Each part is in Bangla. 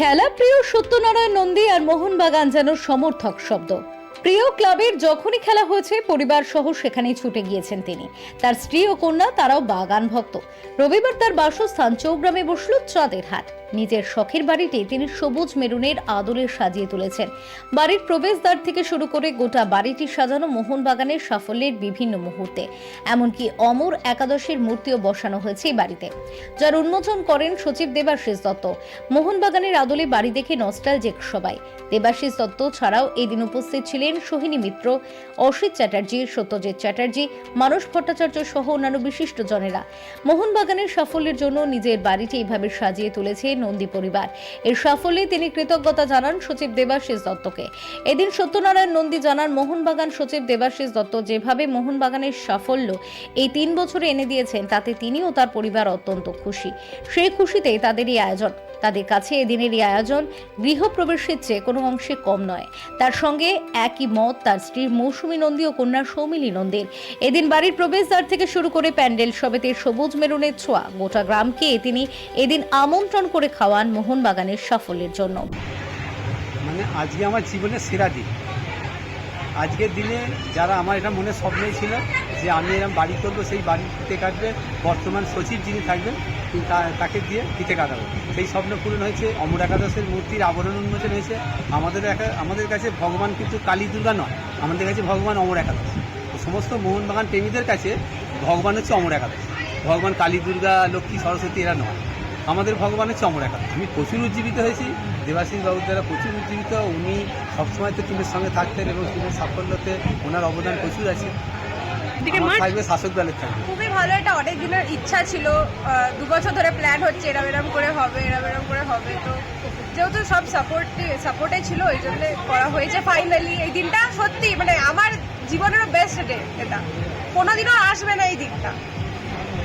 খেলা প্রিয় সত্যনারায়ণ নন্দী আর মোহনবাগান যেন সমর্থক শব্দ। প্রিয় ক্লাবের যখনই খেলা হয়েছে, পরিবার সহ সেখানেই ছুটে গিয়েছেন তিনি। তার স্ত্রী ও কন্যা, তারাও বাগান ভক্ত। রবিবার তার বাসস্থান চৌগ্রামে বসল চাঁদের হাট। নিজের শখের বাড়িটি তিনি সবুজ মেরুনের আদলে সাজিয়ে তুলেছেন। বাড়ির প্রবেশদ্বার থেকে শুরু করে গোটা বাড়িটি সাজানো মোহনবাগানের সাফল্যের বিভিন্ন মুহূর্তে। এমনকি অমর একাদশের মূর্তিও বসানো হয়েছে এই বাড়িতে। যার উন্মোচন করেন সচিব দেবাশিস দত্ত। মোহনবাগানের আদলে বাড়ি দেখে নস্টালজেক সবাই। দেবাশিস দত্ত ছাড়াও এদিন উপস্থিত ছিলেন সোহিনী মিত্র, অসিত চ্যাটার্জি, সত্যজিৎ চ্যাটার্জি, মানস ভট্টাচার্য সহ অন্যান্য বিশিষ্ট জনেরা। মোহনবাগানের সাফল্যের জন্য নিজের বাড়িটি এইভাবে সাজিয়ে তুলেছে নন্দী পরিবার। এর সাফল্যে তিনি কৃতজ্ঞতা জানান সচিব দেবাশিস দত্তকে। এদিন সত্যনারায়ণ নন্দী জানান, মোহনবাগান সচিব দেবাশিস দত্ত যেভাবে মোহনবাগানের সাফল্য এই তিন বছরে এনে দিয়েছেন, তাতে তিনি ও তার পরিবার অত্যন্ত খুশি। সেই খুশিতেই তাদের এই আয়োজন। তাদের কাছে এদিনের এই আয়োজন গৃহপ্রবেশের চেয়ে কোনো অংশে কম নয়। তার সঙ্গে একই মত তার স্ত্রী মৌসুমী নন্দী ও কন্যা সৌমিলী নন্দীর। এদিন বাড়ির প্রবেশদ্বার থেকে শুরু করে প্যান্ডেল সবেতে সবুজ মেরুনের ছোঁয়া। গোটা গ্রামকে তিনি এদিন আমন্ত্রণ করে খাওয়ান মোহনবাগানের সাফল্যের জন্য। মানে আজকে আমার জীবনের সেরা দিন। আজকের দিনে যারা আমার এটা মনে স্বপ্নই ছিল যে আমি এরকম বাড়ি করব, সেই বাড়ি ফিতে কাটবে। বর্তমান সচিব যিনি থাকবেন তাকে দিয়ে ফিতে কাটাবো। সেই স্বপ্ন পূরণ হয়েছে, অমর একাদশের মূর্তির আবরণ উন্মোচন হয়েছে। আমাদের একা- আমাদের কাছে ভগবান কিন্তু কালী দুর্গা নয়, আমাদের কাছে ভগবান অমর একাদশ। সমস্ত মোহনবাগান প্রেমীদের কাছে ভগবান হচ্ছে অমর একাদশ। ভগবান কালী দুর্গা, লক্ষ্মী, সরস্বতী, এরা নয়। আমাদের ভগবান হচ্ছে অমর একাদশ। আমি প্রচুর উজ্জীবিত হয়েছি। দেবাশিস বাবুর দ্বারা প্রচুর উজ্জীবিত। উনি সবসময় তো টিমের সঙ্গে থাকতেন এবং টিমের সাফল্যতে ওনার অবদান প্রচুর আছে। থাকবে শাসক দলের থাকবে খুবই ভালো এটা অনেক দিনের ইচ্ছা ছিল। আহ, দু বছর ধরে প্ল্যান হচ্ছে এরম এরম করে হবে এরম এরম করে হবে। তো যেহেতু সব সাপোর্ট সাপোর্টে ছিল ওই জন্য করা হয়েছে ফাইনালি এই দিনটা সত্যি মানে আমার জীবনেরও বেস্ট ডে এটা। কোনোদিনও আসবে না এই দিনটা।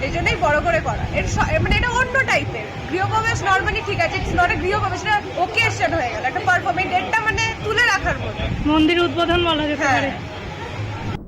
এই জন্যই বড় করে করা। এর মানে এটা অন্য টাইপের গৃহপ্রবেশ নর্মালি ঠিক আছে ইটস নট এ গৃহপ্রবেশ এটা ওকেশন হয়ে গেল। একটা পারফরমেন্স ডেটটা মানে তুলে রাখার মতো। মন্দির উদ্বোধন বলা যেতে হ্যাঁ। পারে।